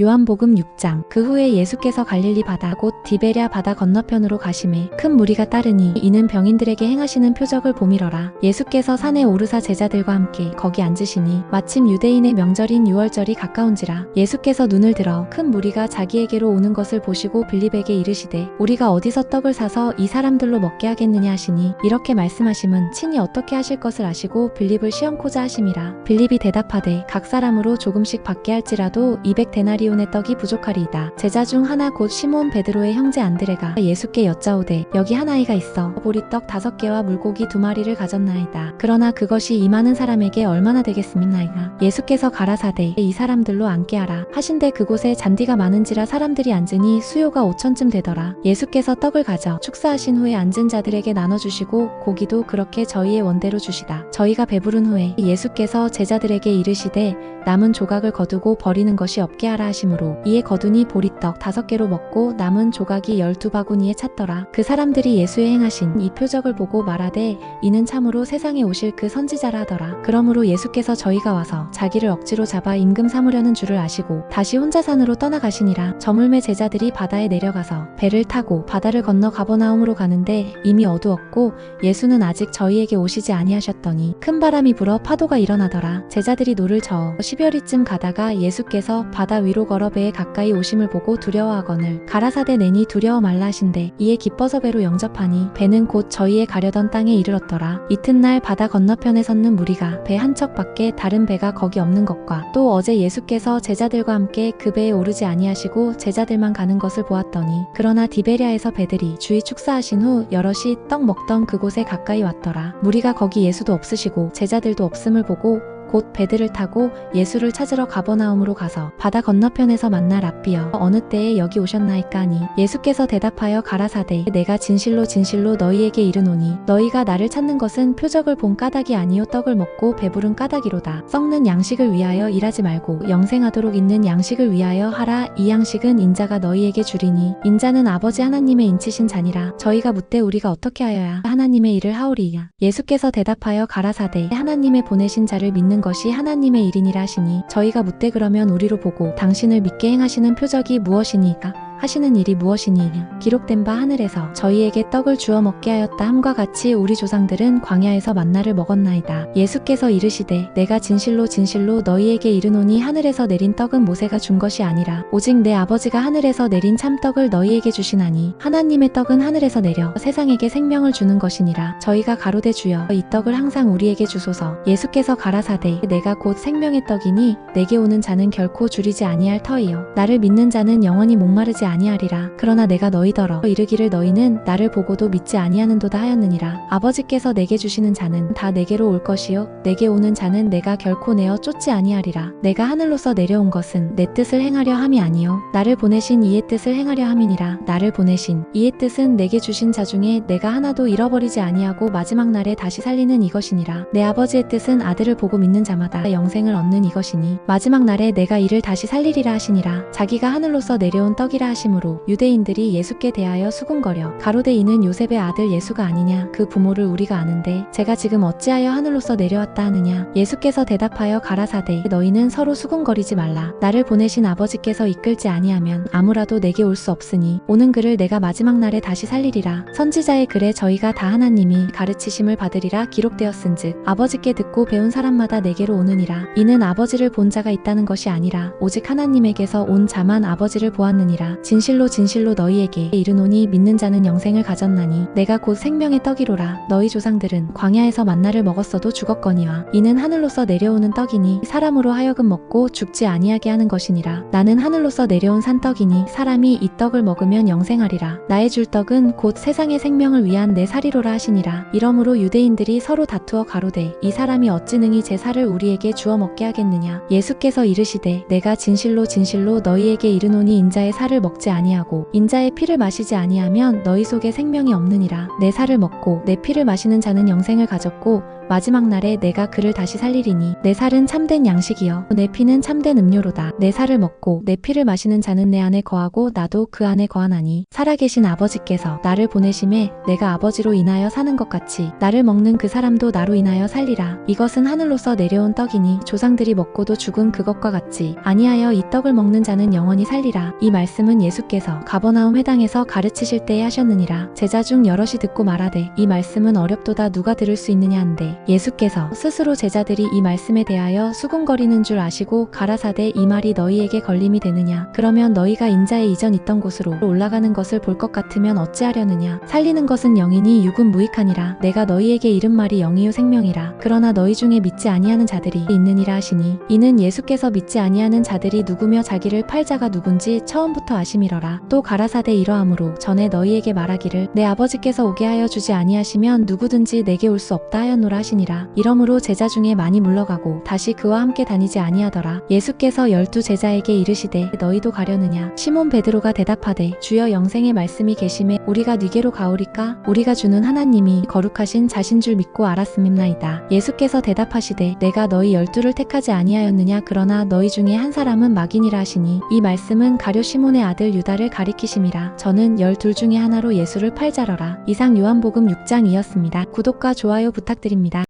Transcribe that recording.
요한복음 6장 그 후에 예수께서 갈릴리 바다 곧 디베랴 바다 건너편으로 가심에 큰 무리가 따르니 이는 병인들에게 행하시는 표적을 보미러라. 예수께서 산에 오르사 제자들과 함께 거기 앉으시니 마침 유대인의 명절인 유월절이 가까운지라 예수께서 눈을 들어 큰 무리가 자기에게로 오는 것을 보시고 빌립에게 이르시되 우리가 어디서 떡을 사서 이 사람들로 먹게 하겠느냐 하시니 이렇게 말씀하심은 친히 어떻게 하실 것을 아시고 빌립을 시험코자 하심이라. 빌립이 대답하되 각 사람으로 조금씩 받게 할지라도 200 데나리 온의 떡이 부족하리이다. 제자 중 하나 곧 시몬 베드로의 형제 안드레가 예수께 여짜오되 여기 한 아이가 있어 보리떡 다섯 개와 물고기 두 마리를 가졌나이다. 그러나 그것이 이 많은 사람에게 얼마나 되겠습니까 예수께서 가라사대 이 사람들로 앉게 하라. 하신데 그곳에 잔디가 많은지라 사람들이 앉으니 수요가 5천쯤 되더라. 예수께서 떡을 가져 축사하신 후에 앉은 자들에게 나눠주시고 고기도 그렇게 저희의 원대로 주시다. 저희가 배부른 후에 예수께서 제자들에게 이르시되 남은 조각을 거두고 버리는 것이 없게 하라 하 심으로 이에 거두니 보리떡 다섯 개로 먹고 남은 조각이 열두 바구니에 찼더라. 그 사람들이 예수의 행하신 이 표적을 보고 말하되 이는 참으로 세상에 오실 그 선지자라 하더라. 그러므로 예수께서 저희가 와서 자기를 억지로 잡아 임금 삼으려는 줄을 아시고 다시 혼자 산으로 떠나가시니라. 저물매 제자들이 바다에 내려가서 배를 타고 바다를 건너 가버나움으로 가는데 이미 어두웠고 예수는 아직 저희에게 오시지 아니하셨더니 큰 바람이 불어 파도가 일어나더라. 제자들이 노를 저어 10여리쯤 가다가 예수께서 바다 위로 걸어 배에 가까이 오심을 보고 두려워하거늘 가라사대 내니 두려워 말라 하신대. 이에 기뻐서 배로 영접하니 배는 곧 저희의 가려던 땅에 이르렀더라. 이튿날 바다 건너편에 섰는 무리가 배 한 척 밖에 다른 배가 거기 없는 것과 또 어제 예수께서 제자들과 함께 그 배에 오르지 아니하시고 제자들만 가는 것을 보았더니 그러나 디베리아에서 배들이 주의 축사하신 후 여럿이 떡 먹던 그곳에 가까이 왔더라. 무리가 거기 예수도 없으시고 제자들도 없음을 보고 곧 배들을 타고 예수를 찾으러 가버나움으로 가서 바다 건너편에서 만나 랍비여 어느 때에 여기 오셨나이까 하니 예수께서 대답하여 가라사대 내가 진실로 진실로 너희에게 이르노니 너희가 나를 찾는 것은 표적을 본 까닭이 아니요 떡을 먹고 배부른 까닭이로다. 썩는 양식을 위하여 일하지 말고 영생하도록 있는 양식을 위하여 하라. 이 양식은 인자가 너희에게 주리니 인자는 아버지 하나님의 인치신 자니라. 저희가 묻되 우리가 어떻게 하여야 하나님의 일을 하오리야. 예수께서 대답하여 가라사대 하나님의 보내신 자를 믿는 것이 하나님의 일이니라 하시니 저희가 묻되 그러면 우리로 보고 당신을 믿게 행하시는 표적이 무엇이니까 하시는 일이 무엇이니냐 기록된 바 하늘에서 저희에게 떡을 주어 먹게 하였다 함과 같이 우리 조상들은 광야에서 만나를 먹었나이다. 예수께서 이르시되 내가 진실로 진실로 너희에게 이르노니 하늘에서 내린 떡은 모세가 준 것이 아니라 오직 내 아버지가 하늘에서 내린 참떡을 너희에게 주시나니 하나님의 떡은 하늘에서 내려 세상에게 생명을 주는 것이니라. 저희가 가로되 주여 이 떡을 항상 우리에게 주소서. 예수께서 가라사대 내가 곧 생명의 떡이니 내게 오는 자는 결코 줄이지 아니할 터이요. 나를 믿는 자는 영원히 목마르지 아니하리라. 그러나 내가 너희더러 이르기를 너희는 나를 보고도 믿지 아니하는도다 하였느니라. 아버지께서 내게 주시는 자는 다 내게로 올 것이요. 내게 오는 자는 내가 결코 내어 쫓지 아니하리라. 내가 하늘로서 내려온 것은 내 뜻을 행하려 함이 아니요. 나를 보내신 이의 뜻을 행하려 함이니라. 나를 보내신 이의 뜻은 내게 주신 자 중에 내가 하나도 잃어버리지 아니하고 마지막 날에 다시 살리는 이것이니라. 내 아버지의 뜻은 아들을 보고 믿는 자마다 영생을 얻는 이것이니 마지막 날에 내가 이를 다시 살리리라 하시니라. 자기가 하늘로서 내려온 떡이라 하시 하심으로 유대인들이 예수께 대하여 수군거려 가로되 이는 요셉의 아들 예수가 아니냐? 그 부모를 우리가 아는데 제가 지금 어찌하여 하늘로서 내려왔다 하느냐? 예수께서 대답하여 가라사대 너희는 서로 수군거리지 말라. 나를 보내신 아버지께서 이끌지 아니하면 아무라도 내게 올 수 없으니 오는 그를 내가 마지막 날에 다시 살리리라. 선지자의 글에 저희가 다 하나님이 가르치심을 받으리라 기록되었은즉 아버지께 듣고 배운 사람마다 내게로 오느니라. 이는 아버지를 본 자가 있다는 것이 아니라 오직 하나님에게서 온 자만 아버지를 보았느니라 진실로 진실로 너희에게 이르노니 믿는 자는 영생을 가졌나니 내가 곧 생명의 떡이로라. 너희 조상들은 광야에서 만나를 먹었어도 죽었거니와 이는 하늘로서 내려오는 떡이니 사람으로 하여금 먹고 죽지 아니하게 하는 것이니라. 나는 하늘로서 내려온 산떡이니 사람이 이 떡을 먹으면 영생하리라. 나의 줄 떡은 곧 세상의 생명을 위한 내 살이로라 하시니라. 이러므로 유대인들이 서로 다투어 가로되 이 사람이 어찌 능히 제 살을 우리에게 주어 먹게 하겠느냐? 예수께서 이르시되 내가 진실로 진실로 너희에게 이르노니 인자의 살을 먹지 아니하고 인자의 피를 마시지 아니하면 너희 속에 생명이 없느니라. 내 살을 먹고 내 피를 마시는 자는 영생을 가졌고 마지막 날에 내가 그를 다시 살리리니 내 살은 참된 양식이요 내 피는 참된 음료로다. 내 살을 먹고 내 피를 마시는 자는 내 안에 거하고 나도 그 안에 거하나니 살아계신 아버지께서 나를 보내심에 내가 아버지로 인하여 사는 것 같이 나를 먹는 그 사람도 나로 인하여 살리라. 이것은 하늘로서 내려온 떡이니 조상들이 먹고도 죽은 그것과 같이 아니하여 이 떡을 먹는 자는 영원히 살리라. 이 말씀은 예수께서 가버나움 회당에서 가르치실 때에 하셨느니라. 제자 중 여럿이 듣고 말하되 이 말씀은 어렵도다. 누가 들을 수 있느냐 한데 예수께서 스스로 제자들이 이 말씀에 대하여 수군거리는 줄 아시고 가라사대 이 말이 너희에게 걸림이 되느냐? 그러면 너희가 인자의 이전 있던 곳으로 올라가는 것을 볼 것 같으면 어찌하려느냐? 살리는 것은 영이니 육은 무익하니라. 내가 너희에게 이른 말이 영이요 생명이라. 그러나 너희 중에 믿지 아니하는 자들이 있느니라 하시니 이는 예수께서 믿지 아니하는 자들이 누구며 자기를 팔 자가 누군지 처음부터 아심이러라. 또 가라사대 이러함으로 전에 너희에게 말하기를 내 아버지께서 오게 하여 주지 아니하시면 누구든지 내게 올 수 없다 하였노라 하시니 라. 이러므로 제자 중에 많이 물러가고 다시 그와 함께 다니지 아니하더라. 예수께서 열두 제자에게 이르시되 너희도 가려느냐? 시몬 베드로가 대답하되 주여 영생의 말씀이 계심에 우리가 네게로 가오리까? 우리가 주는 하나님이 거룩하신 자신 줄 믿고 알았음입나이다. 예수께서 대답하시되 내가 너희 열두를 택하지 아니하였느냐? 그러나 너희 중에 한 사람은 막인이라 하시니 이 말씀은 가룟 시몬의 아들 유다를 가리키심이라. 저는 열둘 중에 하나로 예수를 팔자러라. 이상 요한복음 6장이었습니다. 구독과 좋아요 부탁드립니다